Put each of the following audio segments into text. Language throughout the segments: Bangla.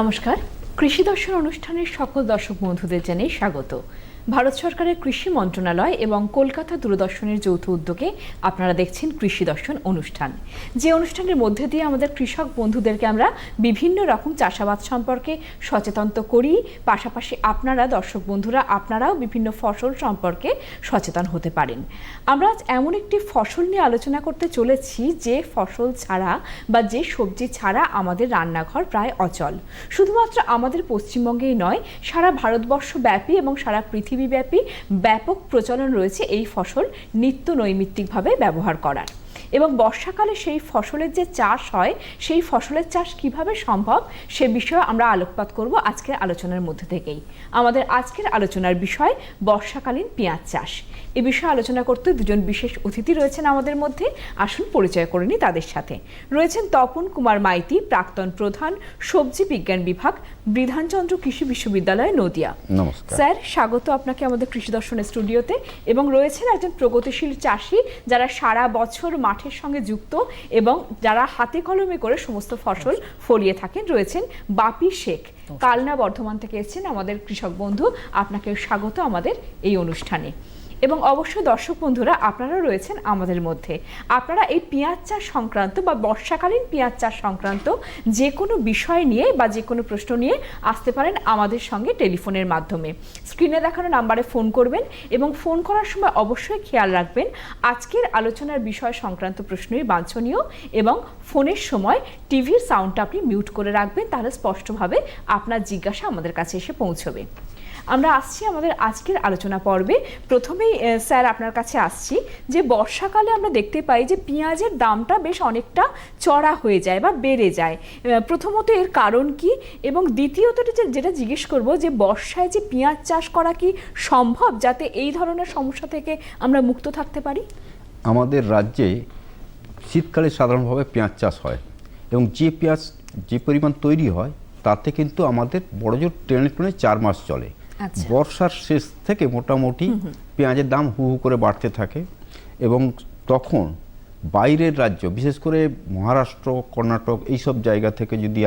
নমস্কার। কৃষি দর্শন অনুষ্ঠানের সকল দর্শক বন্ধুদের জানাই স্বাগত। ভারত সরকারের কৃষি মন্ত্রণালয় এবং কলকাতা দূরদর্শনের যৌথ উদ্যোগে আপনারা দেখছেন কৃষি দর্শন অনুষ্ঠান। যে অনুষ্ঠানের মধ্যে দিয়ে আমাদের কৃষক বন্ধুদেরকে আমরা বিভিন্ন রকম চাষাবাদ সম্পর্কে সচেতন তো করি, পাশাপাশি আপনারা দর্শক বন্ধুরা, আপনারাও বিভিন্ন ফসল সম্পর্কে সচেতন হতে পারেন। আমরা আজ এমন একটি ফসল নিয়ে আলোচনা করতে চলেছি যে ফসল ছাড়া বা যে সবজি ছাড়া আমাদের রান্নাঘর প্রায় অচল। শুধুমাত্র আমাদের পশ্চিমবঙ্গেই নয়, সারা ভারতবর্ষ ব্যাপী এবং সারা পৃথিবীব্যাপী ব্যাপক প্রচলন রয়েছে এই ফসল নিত্য নৈমিত্তিকভাবে ব্যবহার করার। এবং বর্ষাকালে সেই ফসলের যে চাষ হয় সেই ফসলের চাষ কীভাবে সম্ভব সে বিষয়ে আমরা আলোকপাত করব আজকের আলোচনার মধ্যে থেকেই। আমাদের আজকের আলোচনার বিষয় বর্ষাকালীন পেঁয়াজ চাষ। এ বিষয়ে আলোচনা করতে দুজন বিশেষ অতিথি রয়েছেন আমাদের মধ্যে। আসুন পরিচয় করে নিই তাদের সাথে। রয়েছেন তপন কুমার মাইতি প্রাক্তন প্রধান সবজি বিজ্ঞান বিভাগ বিধানচন্দ্র কৃষি বিশ্ববিদ্যালয় নদিয়া। স্যার স্বাগত আপনাকে আমাদের কৃষি দর্শনের স্টুডিওতে। এবং রয়েছেন একজন প্রগতিশীল চাষি যারা সারা বছর মাঠের সঙ্গে যুক্ত এবং যারা হাতে কলমে করে সমস্ত ফসল ফলিয়ে থাকেন রয়েছেন বাপি শেখ। কালনা বর্ধমান থেকে এসেছেন আমাদের কৃষক বন্ধু। আপনাকে স্বাগত আমাদের এই অনুষ্ঠানে। এবং অবশ্যই দর্শক বন্ধুরা আপনারা রয়েছেন আমাদের মধ্যে। আপনারা এই পেঁয়াজ চাষ সংক্রান্ত বা বর্ষাকালীন পেঁয়াজ চাষ সংক্রান্ত যে কোনো বিষয় নিয়ে বা যে কোনো প্রশ্ন নিয়ে আসতে পারেন আমাদের সঙ্গে টেলিফোনের মাধ্যমে। স্ক্রিনে দেখানো নাম্বারে ফোন করবেন এবং ফোন করার সময় অবশ্যই খেয়াল রাখবেন আজকের আলোচনার বিষয় সংক্রান্ত প্রশ্নই বাঞ্ছনীয় এবং ফোনের সময় টিভির সাউন্ডটা আপনি মিউট করে রাখবেন, তাহলে স্পষ্টভাবে আপনার জিজ্ঞাসা আমাদের কাছে এসে পৌঁছবে। আমরা আসছি আমাদের আজকের আলোচনা পর্বে। প্রথমেই স্যার আপনার কাছে আসছি যে বর্ষাকালে আমরা দেখতে পাই যে পেঁয়াজের দামটা বেশ অনেকটা চড়া হয়ে যায় বা বেড়ে যায়। প্রথমত এর কারণ কি? এবং দ্বিতীয়ত যেটা জিজ্ঞেস করব যে বর্ষায় যে পেঁয়াজ চাষ করা কি সম্ভব যাতে এই ধরনের সমস্যা থেকে আমরা মুক্ত থাকতে পারি? আমাদের রাজ্যে শীতকালে সাধারণভাবে পেঁয়াজ চাষ হয় এবং যে পেঁয়াজ যে পরিমাণ তৈরি হয় তাতে কিন্তু আমাদের বড় জোর ট্রেনে টেনে চার মাস চলে। বর্ষার শেষ থেকে মোটামুটি পেঁয়াজের দাম হু হু করে বাড়তে থাকে এবং তখন বাইরের রাজ্য বিশেষ করে মহারাষ্ট্র কর্ণাটক এইসব জায়গা থেকে যদি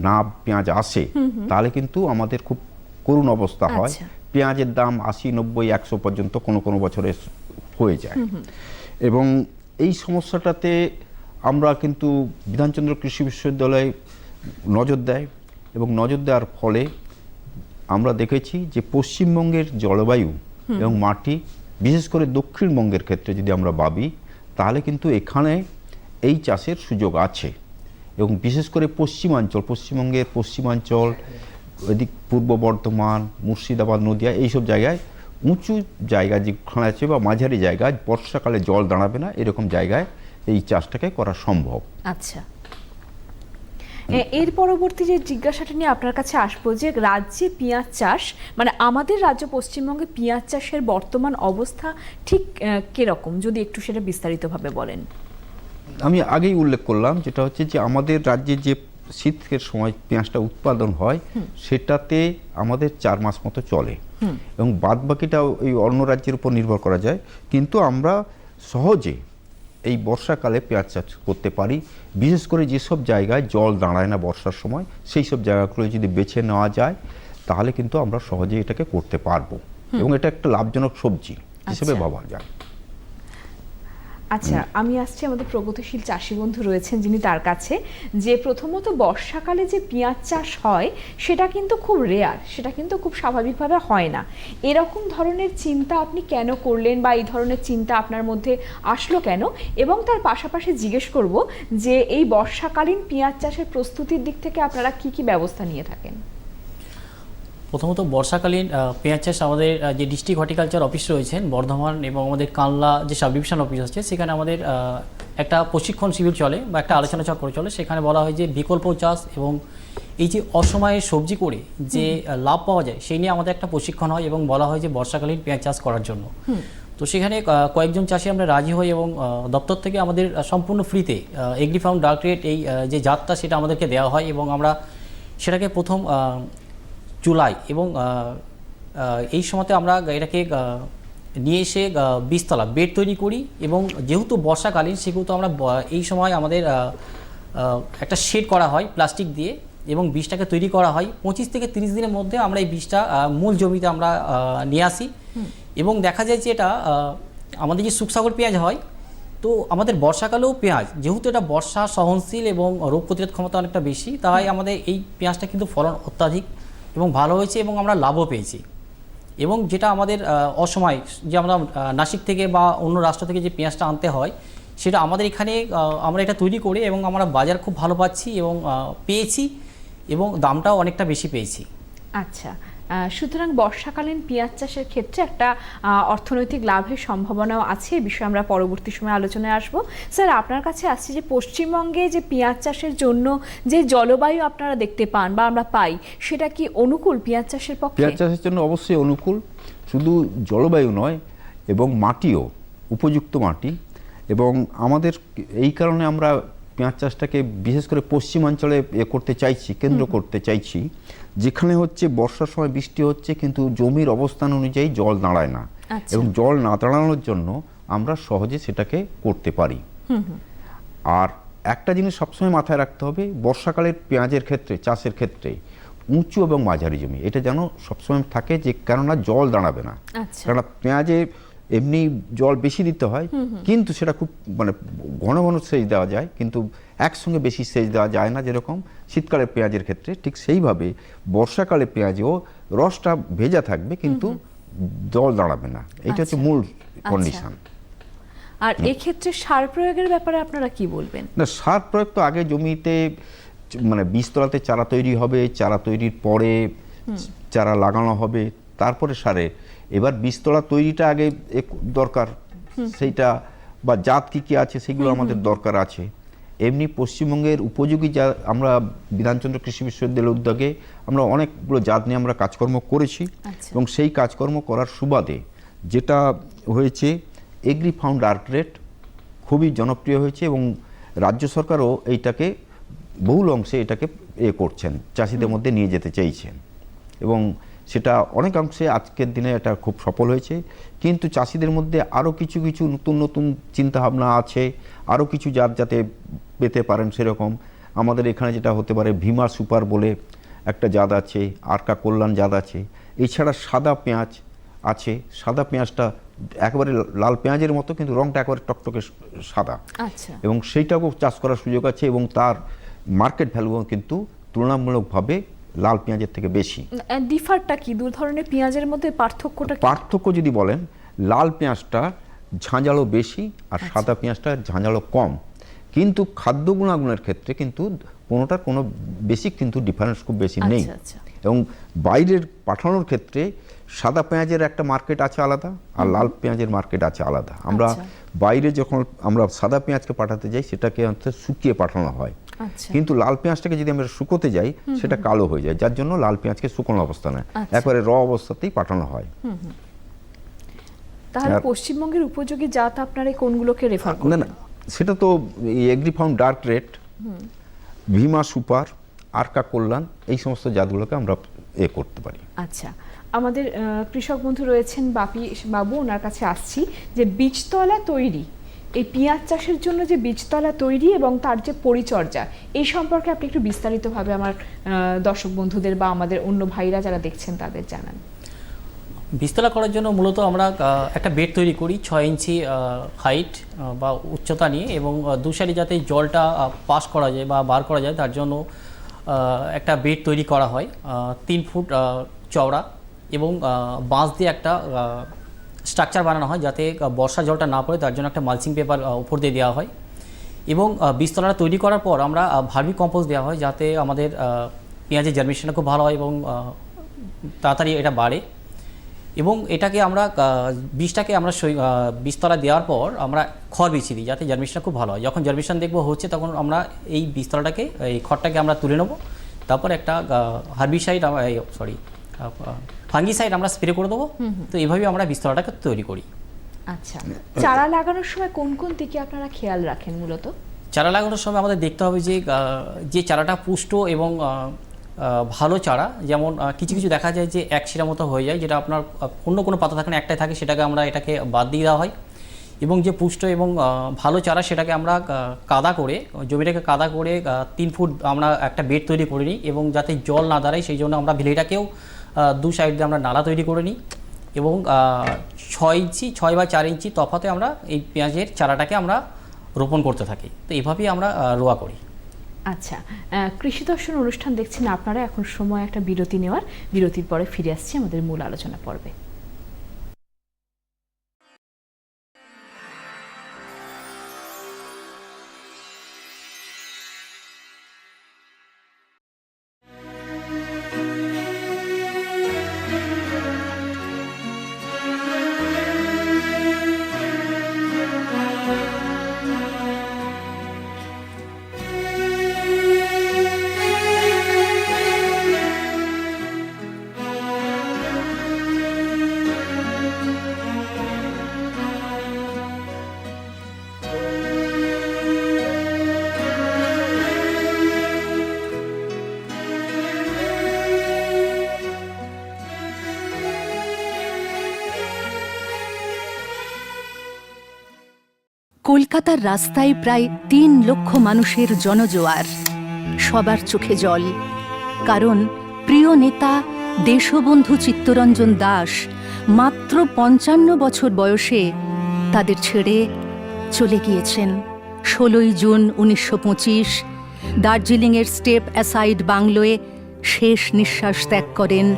না পেঁয়াজ আসে তাহলে কিন্তু আমাদের খুব করুণ অবস্থা হয়। আচ্ছা। পেঁয়াজের দাম আশি নব্বই একশো পর্যন্ত কোনো কোনো বছরে হয়ে যায়। এবং এই সমস্যাটাতে আমরা কিন্তু বিধানচন্দ্র কৃষি বিশ্ববিদ্যালয় নজর দেয় এবং নজর দেওয়ার ফলে আমরা দেখেছি যে পশ্চিমবঙ্গের জলবায়ু এবং মাটি বিশেষ করে দক্ষিণবঙ্গের ক্ষেত্রে যদি আমরা ভাবি তাহলে কিন্তু এখানে এই চাষের সুযোগ আছে। এবং বিশেষ করে পশ্চিমাঞ্চল পশ্চিমবঙ্গের পশ্চিমাঞ্চল এদিক পূর্ব বর্ধমান মুর্শিদাবাদ নদিয়া এইসব জায়গায় উঁচু জায়গা যেখানে আছে বা মাঝারি জায়গায় বর্ষাকালে জল দাঁড়াবে না এরকম জায়গায় এই চাষটাকে করা সম্ভব। আচ্ছা। এর পরবর্তী যে জিজ্ঞাসাটা নিয়ে আপনার কাছে আসব যে রাজ্যে পেঁয়াজ চাষ মানে আমাদের রাজ্য পশ্চিমবঙ্গে পেঁয়াজ চাষের বর্তমান অবস্থা ঠিক কীরকম? যদি একটু সেটা বিস্তারিতভাবে বলেন। আমি আগেই উল্লেখ করলাম যেটা হচ্ছে যে আমাদের রাজ্যে যে শীতের সময় পেঁয়াজটা উৎপাদন হয় সেটাতে আমাদের চার মাস মতো চলে। এবং বাদ বাকিটা ওই অন্য রাজ্যের উপর নির্ভর করা যায়। কিন্তু আমরা সহজে এই বর্ষাকালে পেঁয়াজ চাষ করতে পারি। বিশেষ করে যেসব জায়গায় জল দাঁড়ায় না বর্ষার সময় সেই সব জায়গাগুলো যদি বেছে নেওয়া যায় তাহলে কিন্তু আমরা সহজে এটাকে করতে পারব। এবং এটা একটা লাভজনক সবজি হিসেবে আচ্ছা। ভাবা যায়। আচ্ছা আমি আসছি আমাদের প্রগতিশীল চাষি বন্ধু রয়েছেন যিনি তার কাছে, যে প্রথমত বর্ষাকালে যে পেঁয়াজ চাষ হয়, সেটা কিন্তু খুব রেয়ার সেটা কিন্তু খুব স্বাভাবিকভাবে হয় না। এরকম ধরনের চিন্তা আপনি কেন করলেন বা এই ধরনের চিন্তা আপনার মধ্যে আসলো কেন? এবং তার পাশাপাশি জিজ্ঞেস করব যে এই বর্ষাকালীন পেঁয়াজ চাষের প্রস্তুতির দিক থেকে আপনারা কি কি ব্যবস্থা নিয়ে থাকেন? প্রথমত বর্ষাকালীন পেঁয়াজ চাষ আমাদের যে ডিস্ট্রিক্ট হর্টিকালচার অফিস রয়েছেন বর্ধমান এবং আমাদের কানলা যে সাব ডিভিশন অফিস আছে সেখানে আমাদের একটা প্রশিক্ষণ শিবির চলে বা একটা আলোচনা চক্র চলে। সেখানে বলা হয় যে বিকল্প চাষ এবং এই যে অসময়ে সবজি করে যে লাভ পাওয়া যায় সেই নিয়ে আমাদের একটা প্রশিক্ষণ হয় এবং বলা হয় যে বর্ষাকালীন পেঁয়াজ চাষ করার জন্য। তো সেখানে কয়েকজন চাষি আমরা রাজি হই এবং দপ্তর থেকে আমাদের সম্পূর্ণ ফ্রিতে এগ্রি ফার্ম ডাইরেক্টরেট এই যে জাতটা সেটা আমাদেরকে দেওয়া হয় এবং আমরা সেটাকে প্রথম জুলাই এবং এই সময়তে আমরা এটাকে নিয়ে এসে বীজতলা বেড তৈরি করি এবং যেহেতু বর্ষাকালীন সেহেতু আমরা এই সময় আমাদের একটা শেড করা হয় প্লাস্টিক দিয়ে এবং বীজটাকে তৈরি করা হয়। পঁচিশ থেকে তিরিশ দিনের মধ্যে আমরা এই বীজটা মূল জমিতে আমরা নিয়ে আসি। এবং দেখা যায় যে এটা আমাদের যে সুকসাগর পেঁয়াজ হয় তো আমাদের বর্ষাকালেও পেঁয়াজ যেহেতু এটা বর্ষা সহনশীল এবং রোগ প্রতিরোধ ক্ষমতা অনেকটা বেশি তাই আমাদের এই পেঁয়াজটা কিন্তু ফলন অত্যাধিক। এবং ভালো হয়েছে এবং আমরা লাভও পেয়েছি। এবং যেটা আমাদের অসময় যে আমরা নাসিক থেকে বা অন্য রাষ্ট্র থেকে যে পেঁয়াজটা আনতে হয়, সেটা আমাদের এখানে আমরা এটা তৈরি করে এবং আমরা বাজার খুব ভালো পাচ্ছি এবং পেয়েছি এবং দামটাও অনেকটা বেশি পেয়েছি। আচ্ছা। সুতরাং বর্ষাকালীন পেঁয়াজ চাষের ক্ষেত্রে একটা অর্থনৈতিক লাভের সম্ভাবনাও আছে এই বিষয়ে আমরা পরবর্তী সময় আলোচনায় আসব। স্যার, আপনার কাছে আসছি যে পশ্চিমবঙ্গে যে পেঁয়াজ চাষের জন্য যে জলবায়ু আপনারা দেখতে পান বা আমরা পাই, সেটা কি অনুকূল পেঁয়াজ চাষের পক্ষে? পেঁয়াজ চাষের জন্য অবশ্যই অনুকূল। শুধু জলবায়ু নয়, এবং মাটিও, উপযুক্ত মাটি। এবং আমাদের এই কারণে আমরা পেঁয়াজ চাষটাকে বিশেষ করে পশ্চিমাঞ্চলে এ করতে চাইছি কেন্দ্র করতে চাইছি যেখানে হচ্ছে বর্ষার সময় বৃষ্টি হচ্ছে কিন্তু জমির অবস্থান অনুযায়ী জল দাঁড়ায় না। আচ্ছা। এবং জল না দাঁড়ানোর জন্য আমরা সহজে সেটাকে করতে পারি। আর একটা জিনিস সবসময় মাথায় রাখতে হবে বর্ষাকালের পেঁয়াজের ক্ষেত্রে চাষের ক্ষেত্রে উঁচু এবং মাঝারি জমি এটা যেন সবসময় থাকে যে কেননা জল দাঁড়াবে না। আচ্ছা। কেননা পেঁয়াজে এমনি জল বেশি দিতে হয় কিন্তু সেটা খুব মানে ঘন ঘন সেচ দেওয়া যায় কিন্তু একসঙ্গে বেশি সেচ দেওয়া যায় না যেরকম শীতকালে পেঁয়াজের ক্ষেত্রে ঠিক সেইভাবে বর্ষাকালে পেঁয়াজেও রসটা ভেজা থাকবে কিন্তু জল দাঁড়াবে না। এটা হচ্ছে আচ্ছা। মূল আচ্ছা। কন্ডিশন। আর এক্ষেত্রে সার প্রয়োগের ব্যাপারে আপনারা কি বলবেন? না সার প্রয়োগ তো আগে জমিতে মানে বীজতলাতে চারা তৈরি হবে চারা তৈরির পরে চারা লাগানো হবে তারপরে সারে এবার বীজতলা তৈরিটা আগে দরকার। সেইটা বা জাত কি কি আছে সেগুলো আমাদের দরকার আছে। এমনি পশ্চিমবঙ্গের উপযোগী যা আমরা বিধানচন্দ্র কৃষি বিশ্ববিদ্যালয়ের উদ্যোগে আমরা অনেকগুলো জাত নিয়ে আমরা কাজকর্ম করেছি আচ্ছা। এবং সেই কাজকর্ম করার সুবাদে যেটা হয়েছে এগ্রি ফাউন্ড ডার্ক রেট খুবই জনপ্রিয় হয়েছে এবং রাজ্য সরকারও এইটাকে বহুল অংশে এটাকে এ করছেন চাষিদের মধ্যে নিয়ে যেতে চাইছেন। এবং সেটা অনেকাংশে আজকের দিনে এটা খুব সফল হয়েছে। কিন্তু চাষিদের মধ্যে আরও কিছু কিছু নতুন নতুন চিন্তাভাবনা আছে আরও কিছু জাত যাতে পেতে পারেন সেরকম। আমাদের এখানে যেটা হতে পারে ভীমা সুপার বলে একটা জাত আছে আরকা কল্যাণ জাত আছে। এছাড়া সাদা পেঁয়াজ আছে সাদা পেঁয়াজটা একেবারে লাল পেঁয়াজের মতো কিন্তু রংটা একেবারে টকটকে সাদা। আচ্ছা। এবং সেইটাকেও চাষ করার সুযোগ আছে এবং তার মার্কেট ভ্যালুও কিন্তু তুলনামূলকভাবে লাল পেঁয়াজের থেকে বেশি। ডিফারটা কি? দু ধরনের পেঁয়াজের মধ্যে পার্থক্যটা কি? পার্থক্য যদি বলেন লাল পেঁয়াজটা ঝাঁঝালো বেশি আর সাদা পেঁয়াজটা ঝাঁঝালো কম। কিন্তু খাদ্য গুণাগুণের ক্ষেত্রে কিন্তু কোনোটার কোনো বেশি কিন্তু ডিফারেন্স খুব বেশি নেই। আচ্ছা, আচ্ছা। এবং বাইরের পাঠানোর ক্ষেত্রে সাদা পেঁয়াজের একটা মার্কেট আছে আলাদা আর লাল পেঁয়াজের মার্কেট আছে আলাদা। আমরা আচ্ছা। বাইরে যখন আমরা সাদা পেঁয়াজকে পাঠাতে যাই সেটাকে হচ্ছে শুকিয়ে পাঠানো হয়। আচ্ছা কিন্তু লাল পেঁয়াজটাকে যদি আমরা শুকোতে যাই সেটা কালো হয়ে যায়। যার জন্য লাল পেঁয়াজকে শুকনো অবস্থানে আচ্ছা। একবারে র অবস্থাতেই পাঠানো হয়। তাহলে পশ্চিমবঙ্গের উপযোগী জাত আপনারা কোনগুলোকে রেফার না করবেন? না সেটা তো agrifound dark red Bhima super Arka Kalyan এই সমস্ত জাতগুলোকে আমরা এ করতে পারি। আচ্ছা। আমাদের কৃষক বন্ধু রয়েছেন বাপি বাবু ওনার কাছে আসছি যে বীজতলা তৈরি এই পেঁয়াজ চাষের জন্য যে বীজতলা তৈরি এবং তার যে পরিচর্যা এই সম্পর্কে আপনি একটু বিস্তারিতভাবে আমার দর্শক বন্ধুদের বা আমাদের অন্য ভাইরা যারা দেখছেন তাদের জানান। বীজতলা করার জন্য মূলত আমরা একটা বেড তৈরি করি ছয় ইঞ্চি হাইট বা উচ্চতা নিয়ে এবং আহ, যাতে জলটা পাস করা যায় বা বার করা যায় তার জন্য একটা বেড তৈরি করা হয় তিন ফুট চওড়া এবং বাঁশ দিয়ে একটা স্ট্রাকচার বানানো হয় যাতে বর্ষা জলটা না পড়ে, তার জন্য একটা মালচিং পেপার উপর দিয়ে দেওয়া হয়। এবং বীজতলাটা তৈরি করার পর আমরা ভার্মি কম্পোস্ট দেওয়া হয় যাতে আমাদের পেঁয়াজের জার্মিনেশনটা খুব ভালো হয় এবং তাড়াতাড়ি এটা বাড়ে। এবং এটাকে আমরা বীজটাকে আমরা বীজতলা দেওয়ার পর আমরা খড় বিছিয়ে দিই যাতে জার্মিনেশনটা খুব ভালো হয়। যখন জার্মিনেশন দেখব হচ্ছে, তখন আমরা এই বীজতলাটাকে, এই খড়টাকে আমরা তুলে নেব। তারপর একটা হার্বিসাইড সরি ফাঙ্গিসাইড আমরা স্প্রে করে দেবো। তো এইভাবে আমরা বীজতলাটাকে তৈরি করি। আচ্ছা। চারা লাগানোর সময় কোন কোন দিকে আপনারা খেয়াল রাখেন মূলত? চারা লাগানোর সময় আমাদের দেখতে হবে যে যে চারাটা পুষ্ট এবং ভালো চারা যেমন কিছু কিছু দেখা যায় যে এক শিরা মতো হয়ে যায় যেটা আপনার অন্য কোনো পাতা থাকে না একটাই থাকে সেটাকে আমরা এটাকে বাদ দিয়ে দেওয়া হয়। এবং যে পুষ্ট এবং ভালো চারা সেটাকে আমরা কাদা করে জমিটাকে কাদা করে তিন ফুট আমরা একটা বেড তৈরি করে নিই এবং যাতে জল না দাঁড়ায় সেই জন্য আমরা ভিলেটাকেও দু সাইড দিয়ে আমরা নালা তৈরি করে নিই এবং ছয় ইঞ্চি, ছয় বা চার ইঞ্চি তফাতে আমরা এই পেঁয়াজের চারাটাকে আমরা রোপণ করতে থাকি। তো এভাবেই আমরা রোয়া করি। আচ্ছা কৃষি দর্শন অনুষ্ঠান দেখছেন আপনারা, এখন সময় একটা বিরতি নেওয়ার। বিরতির পরে ফিরে আসছি আমাদের মূল আলোচনা পর্বে। কলকাতার রাস্তায় প্রায় তিন লক্ষ মানুষের জনজোয়ার। সবার চোখে জল। কারণ প্রিয় নেতা দেশবন্ধু চিত্তরঞ্জন দাস মাত্র পঞ্চান্ন বছর বয়সে তাদের ছেড়ে চলে গিয়েছেন। ষোলোই জুন উনিশশো পঁচিশ, দার্জিলিংয়ের স্টেপ অ্যাসাইড বাংলোয় শেষ নিঃশ্বাস ত্যাগ করেন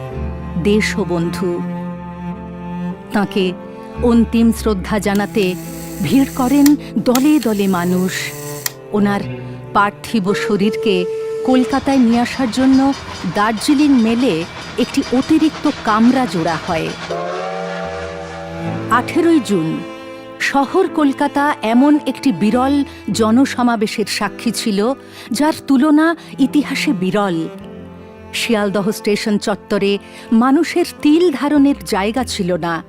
দেশবন্ধু। তাঁকে অন্তিম শ্রদ্ধা জানাতে ভিড় করেন দলে দলে মানুষ। ওনার পার্থিব শরীরকে কলকাতায় নিয়ে আসার জন্য দার্জিলিং মেলে একটি অতিরিক্ত কামরা জোড়া হয়। আঠেরোই জুন, শহর কলকাতা এমন একটি বিরল জনসমাবেশের সাক্ষী ছিল, যার তুলনা ইতিহাসে বিরল। শিয়ালদহ স্টেশন চত্বরে মানুষের তিল ধারণের জায়গা ছিল না।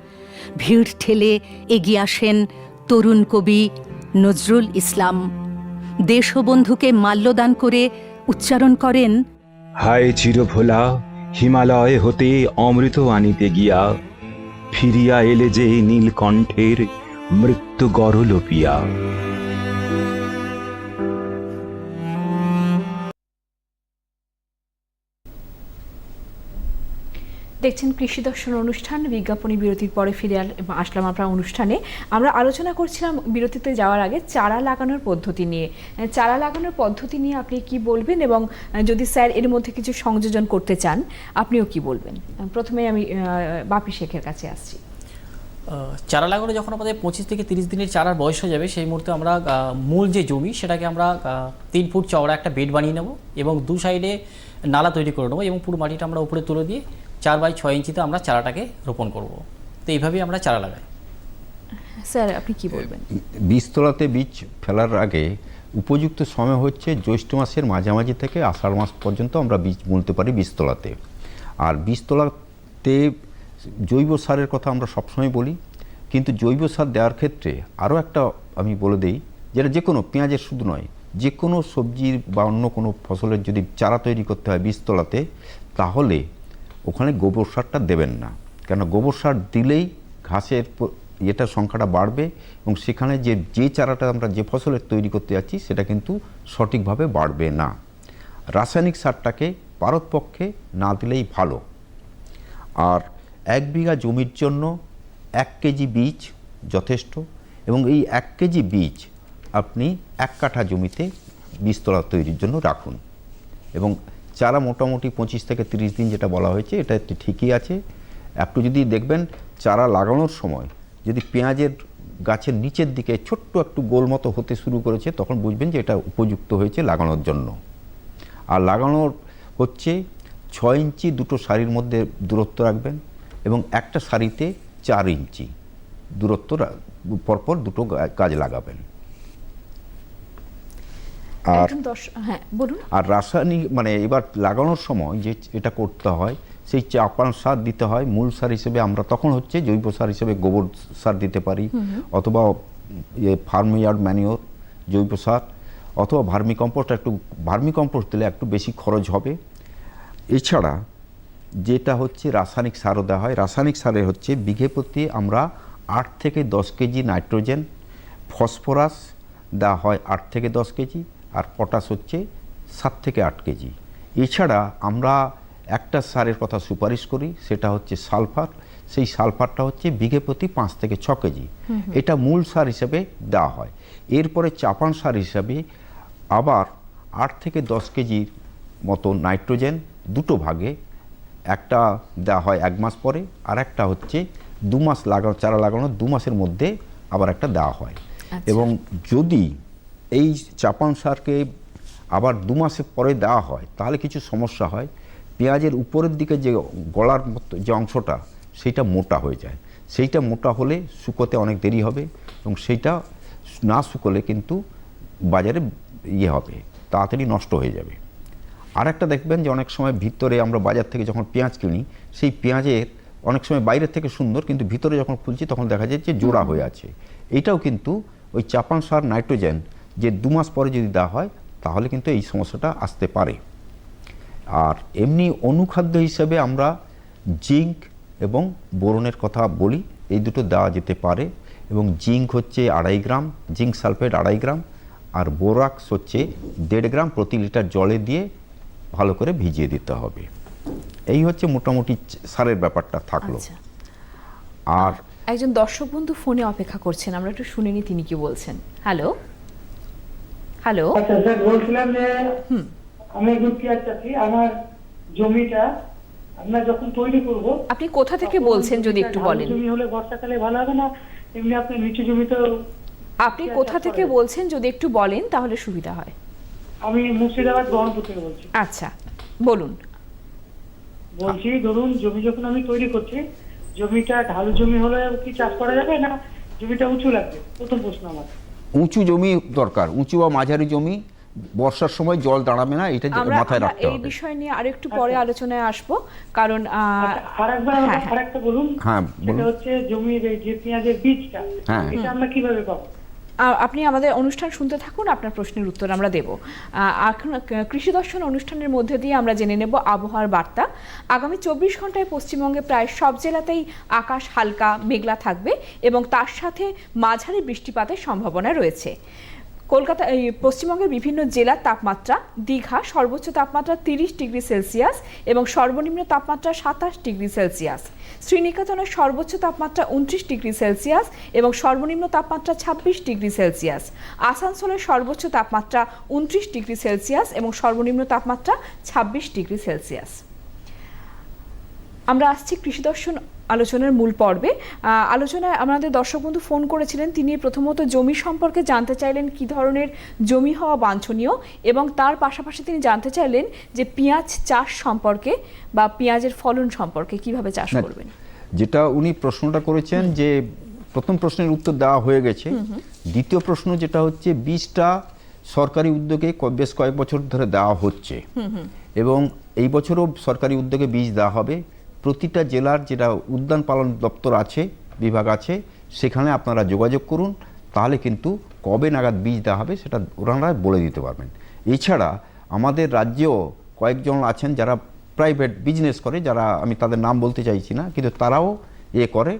ভিড় ঠেলে এগিয়ে আসেন তরুণ কবি নজরুল ইসলাম। দেশবন্ধুকে মাল্যদান করে উচ্চারণ করেন, হায় চিরভোলা, হিমালয় হতে অমৃত আনিতে গিয়া, ফিরিয়া এলে যে নীলকণ্ঠের মৃত্যু গরল পিয়া। দেখছেন কৃষি দর্শন অনুষ্ঠান, বিজ্ঞাপনী বিরতির পরে ফিরে আসলাম আপনার অনুষ্ঠানে। আমরা আলোচনা করছিলাম বিরতিতে যাওয়ার আগে চারা লাগানোর পদ্ধতি নিয়ে। চারা লাগানোর পদ্ধতি নিয়ে আপনি কি বলবেন এবং যদি স্যার এর মধ্যে কিছু সংযোজন করতে চান, আপনিও কি বলবেন? প্রথমে আমি বাপি শেখের কাছে আসছি। চারা লাগানো যখন আমাদের পঁচিশ থেকে তিরিশ দিনের চারার বয়স হয়ে যাবে, সেই মুহূর্তে আমরা মূল যে জমি, সেটাকে আমরা তিন ফুট চওড়া একটা বেড বানিয়ে নেব এবং দু সাইডে নালা তৈরি করে নেব এবং পুরো মাটিটা আমরা উপরে তুলে দিয়ে চার বাই ছয় ইঞ্চিতে আমরা চারাটাকে রোপণ করব। তো এইভাবেই আমরা চারা লাগাই। স্যার আপনি কি বলবেন? বীজতলাতে বীজ ফেলার আগে উপযুক্ত সময় হচ্ছে জ্যৈষ্ঠ মাসের মাঝামাঝি থেকে আষাঢ় মাস পর্যন্ত আমরা বীজ বুনতে পারি বীজতলাতে। আর বীজতলাতে জৈব সারের কথা আমরা সবসময় বলি কিন্তু জৈব সার দেওয়ার ক্ষেত্রে আরও একটা আমি বলে দিই যেটা যে কোনো পেঁয়াজের শুধু নয় যে কোনো সবজির বা অন্য কোনো ফসলের যদি চারা তৈরি করতে হয় বীজতলাতে তাহলে ওখানে গোবর সারটা দেবেন না। কেন গোবর সার দিলেই ঘাসের ইয়েটার সংখ্যাটা বাড়বে এবং সেখানে যে যে চারাটা আমরা যে ফসলের তৈরি করতে যাচ্ছি সেটা কিন্তু সঠিকভাবে বাড়বে না। রাসায়নিক সারটাকে পারতপক্ষে না দিলেই ভালো। আর এক বিঘা জমির জন্য এক কেজি বীজ যথেষ্ট এবং এই এক কেজি বীজ আপনি এক কাঠা জমিতে বীজতলা তৈরির জন্য রাখুন। এবং চারা মোটামুটি পঁচিশ থেকে তিরিশ দিন যেটা বলা হয়েছে, এটা ঠিকই আছে। একটু যদি দেখবেন, চারা লাগানোর সময় যদি পেঁয়াজের গাছের নিচের দিকে ছোট্ট একটু গোল মতো হতে শুরু করেছে, তখন বুঝবেন যে এটা উপযুক্ত হয়েছে লাগানোর জন্য। আর লাগানোর হচ্ছে ছয় ইঞ্চি দুটো শাড়ির মধ্যে দূরত্ব রাখবেন এবং একটা শাড়িতে চার ইঞ্চি দূরত্ব পরপর দুটো গাছ লাগাবেন। আর হ্যাঁ বলুন। আর রাসায়নিক মানে এবার লাগানোর সময় যে এটা করতে হয় সেই চাপান সার দিতে হয় মূল সার হিসেবে আমরা তখন হচ্ছে জৈব সার হিসেবে গোবর সার দিতে পারি। অথবা ফার্মিয়ার্ড ম্যানিওর জৈব সার অথবা ভার্মি কম্পোস্ট একটু ভার্মি কম্পোস্ট দিলে একটু বেশি খরচ হবে। এছাড়া যেটা হচ্ছে রাসায়নিক সারও দেওয়া হয়। রাসায়নিক সারে হচ্ছে বিঘে প্রতি আমরা আট থেকে দশ কেজি নাইট্রোজেন ফসফরাস দেওয়া হয় আট থেকে দশ কেজি আর পটাশ হচ্ছে সাত থেকে আট কেজি। এছাড়া আমরা একটা সারের কথা সুপারিশ করি সেটা হচ্ছে সালফার। সেই সালফারটা হচ্ছে বিঘে প্রতি পাঁচ থেকে ছ কেজি। এটা মূল সার হিসেবে দেওয়া হয়। এরপরে চাপান সার হিসাবে আবার আট থেকে দশ কেজির মতো নাইট্রোজেন দুটো ভাগে একটা দেওয়া হয় এক মাস পরে আর একটা হচ্ছে দু মাস লাগানো চারা লাগানোর দু মাসের মধ্যে আবার একটা দেওয়া হয়। এবং যদি এই চাপান সারকে আবার দু মাসের পরে দেওয়া হয়, তাহলে কিছু সমস্যা হয়। পেঁয়াজের উপরের দিকে যে গলার মতো, যে অংশটা, সেইটা মোটা হয়ে যায়। সেইটা মোটা হলে শুকোতে অনেক দেরি হবে এবং সেইটা না শুকোলে কিন্তু বাজারে ইয়ে হবে, তাড়াতাড়ি নষ্ট হয়ে যাবে। আর একটা দেখবেন যে অনেক সময় ভিতরে আমরা বাজার থেকে যখন পেঁয়াজ কিনি, সেই পেঁয়াজের অনেক সময় বাইরের থেকে সুন্দর, কিন্তু ভিতরে যখন খুলছি তখন দেখা যায় যে জোড়া হয়ে আছে। এইটাও কিন্তু ওই চাপান সার নাইট্রোজেন যে দু মাস পরে যদি দেওয়া হয় তাহলে কিন্তু এই সমস্যাটা আসতে পারে। আর এমনি অনুখাদ্য হিসেবে আমরা জিঙ্ক এবং বোরনের কথা বলি এই দুটো দেওয়া যেতে পারে। এবং জিঙ্ক হচ্ছে আড়াই গ্রাম জিঙ্ক সালফেট আড়াই গ্রাম আর বোরাক্স হচ্ছে দেড় গ্রাম প্রতি লিটার জলে দিয়ে ভালো করে ভিজিয়ে দিতে হবে। এই হচ্ছে মোটামুটি সারের ব্যাপারটা থাকল। আচ্ছা। আর একজন দর্শক বন্ধু ফোনে অপেক্ষা করছেন আমরা একটু শুনে নি তিনি কি বলছেন। হ্যালো? হ্যালো। আচ্ছা স্যার বলছিলাম যে আমি আমার জমিটা আমরা যখন তৈরি করব আপনি কোথা থেকে বলছেন যদি একটু বলেন? জমি হলে বর্ষাকালে ভালো হবে না? এমনি আপনি নিচু জমিতে আপনি কোথা থেকে বলছেন যদি একটু বলেন তাহলে সুবিধা হয়। আমি মুর্শিদাবাদ বহরমপুর থেকে বলছি। আচ্ছা বলুন। বলছি ধরুন জমি যখন আমি তৈরি করছি জমিটা ঢালু জমি হলে কি চাষ করা যাবে না? জমিটা উঁচু লাগবে? প্রথম প্রশ্ন আমার। উঁচু জমি দরকার উঁচু বা মাঝারি জমি বর্ষার সময় জল দাঁড়াবে না এটা মাথায় রাখতে হবে এই বিষয় নিয়ে আরেকটু পরে আলোচনায় আসব কারণ আরেকবার আর একবার হ্যাঁ, হ্যাঁ। আরেকটা বলুন হ্যাঁ, সেটা বলুন। হচ্ছে জমির এই যে পেঁয়াজের বীজটা হ্যাঁ। এটা আমরা কীভাবে পাবো আপনি আমাদের অনুষ্ঠান শুনতে থাকুন, আপনার প্রশ্নের উত্তর আমরা দেব। এখন কৃষি দর্শন অনুষ্ঠানের মধ্যে দিয়ে আমরা জেনে নেব আবহাওয়ার বার্তা। আগামী চব্বিশ ঘন্টায় পশ্চিমবঙ্গে প্রায় সব জেলাতেই আকাশ হালকা মেঘলা থাকবে এবং তার সাথে মাঝারি বৃষ্টিপাতের সম্ভাবনা রয়েছে। কলকাতা এই পশ্চিমবঙ্গের বিভিন্ন জেলার তাপমাত্রা, দীঘা সর্বোচ্চ তাপমাত্রা তিরিশ ডিগ্রি সেলসিয়াস এবং সর্বনিম্ন তাপমাত্রা সাতাশ ডিগ্রি সেলসিয়াস। শ্রীনিকেতনের সর্বোচ্চ তাপমাত্রা উনত্রিশ ডিগ্রি সেলসিয়াস এবং সর্বনিম্ন তাপমাত্রা ছাব্বিশ ডিগ্রি সেলসিয়াস। আসানসোলের সর্বোচ্চ তাপমাত্রা উনত্রিশ ডিগ্রি সেলসিয়াস এবং সর্বনিম্ন তাপমাত্রা ছাব্বিশ ডিগ্রি সেলসিয়াস। আমরা আসছি কৃষি দর্শন আলোচনার মূল পর্বে। আলোচনায় আমাদের দর্শক বন্ধু ফোন করেছিলেন তিনি প্রথমত জমি সম্পর্কে জানতে চাইলেন কি ধরনের জমি হওয়া বাঞ্ছনীয় এবং তার পাশাপাশি তিনি জানতে চাইলেন যে পেঁয়াজ চাষ সম্পর্কে বা পেঁয়াজের ফলন সম্পর্কে কীভাবে চাষ করবেন। যেটা উনি প্রশ্নটা করেছেন যে প্রথম প্রশ্নের উত্তর দেওয়া হয়ে গেছে। দ্বিতীয় প্রশ্ন যেটা হচ্ছে বীজটা সরকারি উদ্যোগে বেশ কয়েক বছর ধরে দেওয়া হচ্ছে। এবং এই বছরও সরকারি উদ্যোগে বীজ দেওয়া হবে। প্রতিটা জেলার যেটা উদ্যান পালন দপ্তর আছে বিভাগ আছে সেখানে আপনারা যোগাযোগ করুন তাহলে কিন্তু কবে নাগাদ বীজ দেওয়া হবে সেটা ওনারা বলে দিতে পারবেন। এছাড়া আমাদের রাজ্যেও কয়েকজন আছেন যারা প্রাইভেট বিজনেস করে যারা আমি তাদের নাম বলতে চাইছি না কিন্তু তারাও এ করে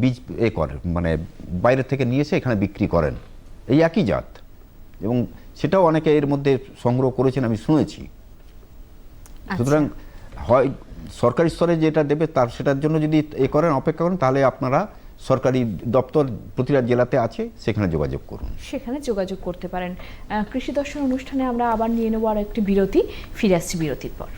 বীজ এ করে মানে বাইরে থেকে নিয়ে এসে এখানে বিক্রি করেন। এই একই জাত। এবং সেটাও অনেকে এর মধ্যে সংগ্রহ করেছেন আমি শুনেছি। সুতরাং হয় সরকারি স্তরে যেটা দেবে তার সেটার জন্য যদি এ করেন, অপেক্ষা করেন, তাহলে আপনারা সরকারি দপ্তর প্রতিটা জেলাতে আছে, সেখানে যোগাযোগ করুন। সেখানে যোগাযোগ করতে পারেন। কৃষি দর্শন অনুষ্ঠানে আমরা আবার নিয়ে নেব আর একটি বিরতি। ফিরে আসছি বিরতির পর।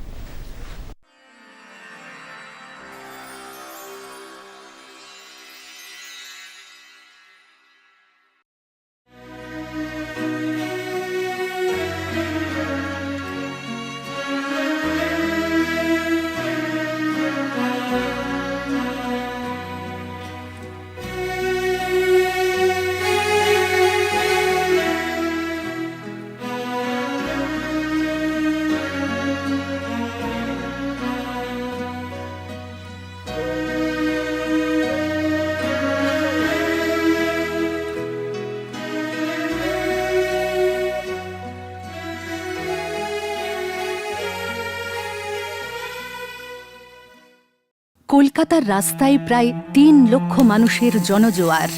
কলকাতার রাস্তায় প্রায় তিন লক্ষ মানুষের জনজোয়ার।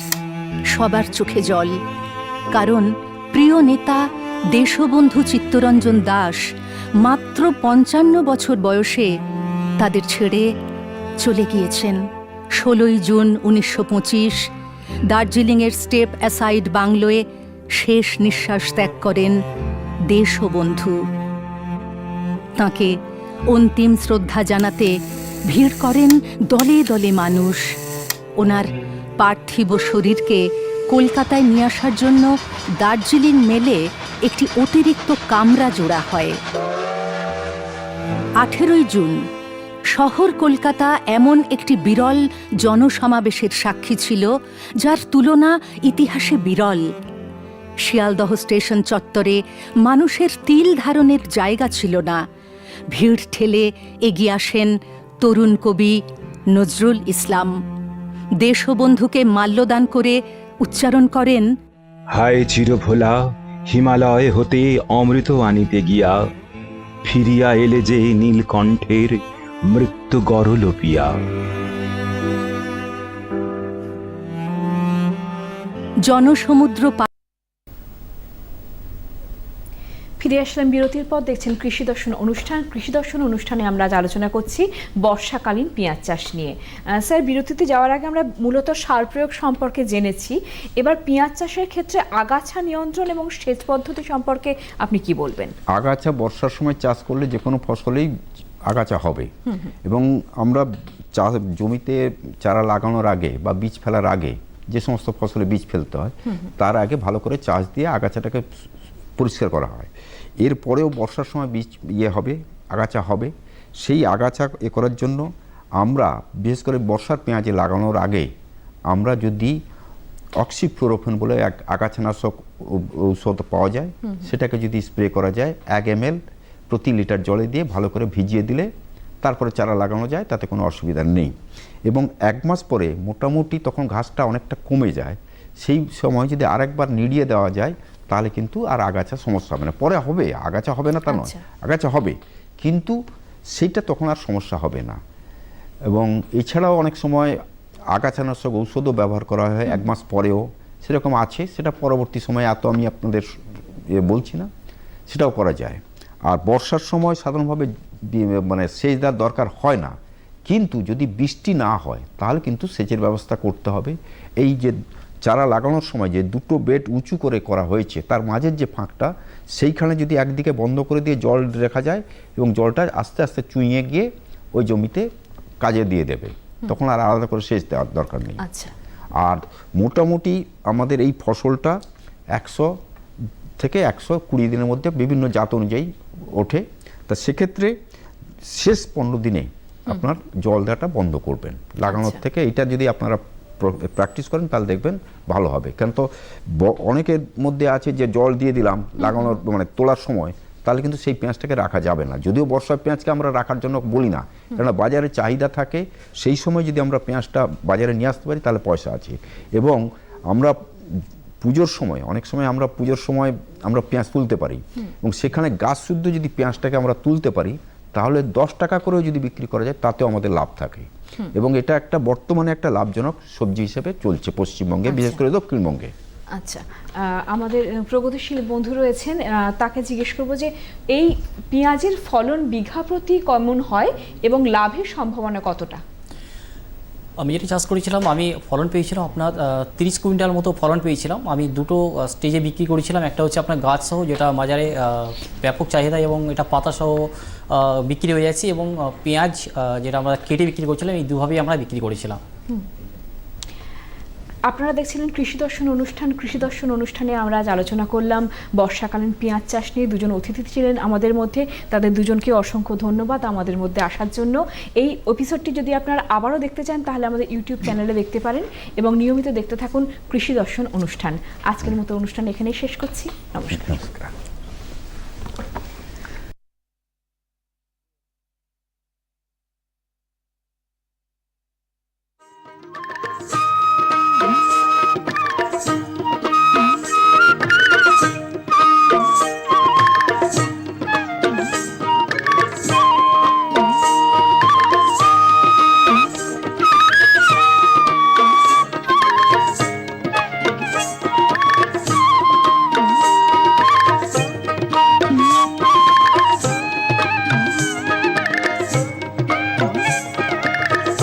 সবার চোখে জল। কারণ প্রিয় নেতা দেশবন্ধু চিত্তরঞ্জন দাস মাত্র পঞ্চান্ন বছর বয়সে তাদের ছেড়ে চলে গিয়েছেন। ষোলোই জুন উনিশশো পঁচিশ, দার্জিলিংয়ের স্টেপ অ্যাসাইড বাংলোয় শেষ নিঃশ্বাস ত্যাগ করেন দেশবন্ধু। তাঁকে অন্তিম শ্রদ্ধা জানাতে ভিড় করেন দলে দলে মানুষ। ওনার পার্থিব শরীরকে কলকাতায় নিয়ে আসার জন্য দার্জিলিং মেলে একটি অতিরিক্ত কামরা জোড়া হয়। আঠেরোই জুন, শহর কলকাতা এমন একটি বিরল জনসমাবেশের সাক্ষী ছিল, যার তুলনা ইতিহাসে বিরল। শিয়ালদহ স্টেশন চত্বরে মানুষের তিল ধারণের জায়গা ছিল না। ভিড় ঠেলে এগিয়ে আসেন তরুণ কবি নজরুল ইসলাম। দেশবন্ধুকে মাল্যদান করে উচ্চারণ করেন হায় চিরভোলা হিমালয় হতে অমৃত আনিতে গিয়া ফিরিয়া এলে যে নীলকণ্ঠের মৃত্যু গরলোপিয়া জনসমুদ্র ফিরে আসলাম বিরতির পর দেখছেন কৃষি দর্শন অনুষ্ঠান। কৃষি দর্শন অনুষ্ঠানে আমরা আজ আলোচনা করছি বর্ষাকালীন পেঁয়াজ চাষ নিয়ে। স্যার বিরতিতে যাওয়ার আগে আমরা মূলত সার প্রয়োগ সম্পর্কে জেনেছি। এবার পেঁয়াজ চাষের ক্ষেত্রে আগাছা নিয়ন্ত্রণ এবং সেচ পদ্ধতি সম্পর্কে আপনি কি বলবেন? আগাছা বর্ষার সময় চাষ করলে যে কোনো ফসলেই আগাছা হবে। এবং আমরা চাষ জমিতে চারা লাগানোর আগে বা বীজ ফেলার আগে যে সমস্ত ফসলে বীজ ফেলতে হয় তার আগে ভালো করে চাষ দিয়ে আগাছাটাকে পরিষ্কার করা হয়। এরপরেও বর্ষার সময় বীজ ইয়ে হবে আগাছা হবে। সেই আগাছা এ করার জন্য আমরা বিশেষ করে বর্ষার পেঁয়াজে লাগানোর আগে আমরা যদি অক্সিফ্লোরোফেন বলে এক আগাছানাশক ঔষধ পাওয়া যায় সেটাকে যদি স্প্রে করা যায় এক এম প্রতি লিটার জলে দিয়ে ভালো করে ভিজিয়ে দিলে তারপরে চারা লাগানো যায় তাতে কোনো অসুবিধা নেই। এবং এক মাস পরে মোটামুটি তখন ঘাসটা অনেকটা কমে যায়। সেই সময় যদি আরেকবার নিড়িয়ে দেওয়া যায় তাহলে কিন্তু আর আগাছা সমস্যা হবে না। পরে হবে আগাছা হবে না তা নয়। আচ্ছা। আগাছা হবে কিন্তু সেইটা তখন আর সমস্যা হবে না। এবং এছাড়াও অনেক সময় আগাছানাশক ঔষধও ব্যবহার করা হয় এক মাস পরেও। সেরকম আছে সেটা পরবর্তী সময়ে এত আমি আপনাদের এ বলছি না সেটাও করা যায়। আর বর্ষার সময় সাধারণভাবে মানে সেচ দেওয়ার দরকার হয় না। কিন্তু যদি বৃষ্টি না হয় তাহলে কিন্তু সেচের ব্যবস্থা করতে হবে। এই যে চারা লাগানোর সময় যে দুটো বেড উঁচু করে করা হয়েছে তার মাঝের যে ফাঁকটা সেইখানে যদি একদিকে বন্ধ করে দিয়ে জল রেখা যায় এবং জলটা আস্তে আস্তে চুইয়ে গিয়ে ওই জমিতে কাজে দিয়ে দেবে তখন আর আলাদা করে সেচ দেওয়ার দরকার নেই। আচ্ছা। আর মোটামুটি আমাদের এই ফসলটা একশো থেকে একশো কুড়ি দিনের মধ্যে বিভিন্ন জাত অনুযায়ী ওঠে। তা সেক্ষেত্রে শেষ পনেরো দিনে আপনার জল দেওয়াটা বন্ধ করবেন। লাগানোর আচ্ছা। থেকে এটা যদি আপনারা প্র্যাকটিস করেন তাহলে দেখবেন ভালো হবে। কারণ তো অনেকের মধ্যে আছে যে জল দিয়ে দিলাম লাগানোর মানে তোলার সময় তাহলে কিন্তু সেই পেঁয়াজটাকে রাখা যাবে না। যদিও বর্ষার পেঁয়াজকে আমরা রাখার জন্য বলি না কেননা বাজারে চাহিদা থাকে সেই সময় যদি আমরা পেঁয়াজটা বাজারে নিয়ে আসতে পারি তাহলে পয়সা আছে। এবং আমরা পুজোর সময় অনেক সময় আমরা পুজোর সময় আমরা পেঁয়াজ তুলতে পারি। এবং সেখানে গাছ শুদ্ধ যদি পেঁয়াজটাকে আমরা তুলতে পারি তাহলে দশ টাকা করেও যদি বিক্রি করা যায় তাতেও আমাদের লাভ থাকে। এবং এটা একটা বর্তমানে একটা লাভজনক সবজি হিসেবে চলছে পশ্চিমবঙ্গে বিশেষ করে দক্ষিণবঙ্গে। আচ্ছা আমাদের প্রগতিশীল বন্ধু রয়েছেন তাকে জিজ্ঞেস করব যে এই পেঁয়াজের ফলন বিঘা প্রতি কেমন হয় এবং লাভের সম্ভাবনা কতটা? আমি যেটা চাষ করেছিলাম আমি ফলন পেয়েছিলাম আপনার তিরিশ কুইন্টাল মতো ফলন পেয়েছিলাম। আমি দুটো স্টেজে বিক্রি করেছিলাম একটা হচ্ছে আপনার গাছ সহ যেটা বাজারে ব্যাপক চাহিদা এবং এটা পাতা সহ আহ, বিক্রি হয়ে যাচ্ছে এবং পেঁয়াজ যেটা আমরা কেটে বিক্রি করছিলাম এই দুভাবেই আমরা বিক্রি করেছিলাম। আপনারা দেখছিলেন কৃষি দর্শন অনুষ্ঠান। কৃষি দর্শন অনুষ্ঠানে আমরা আজ আলোচনা করলাম বর্ষাকালীন পেঁয়াজ চাষ নিয়ে। দুজন অতিথি ছিলেন আমাদের মধ্যে। তাদের দুজনকে অসংখ্য ধন্যবাদ আমাদের মধ্যে আসার জন্য। এই এপিসোডটি যদি আপনারা আবারও দেখতে চান তাহলে আমাদের ইউটিউব চ্যানেলে দেখতে পারেন এবং নিয়মিত দেখতে থাকুন কৃষি দর্শন অনুষ্ঠান। আজকের মতো অনুষ্ঠান এখানেই শেষ করছি। নমস্কার। নমস্কার।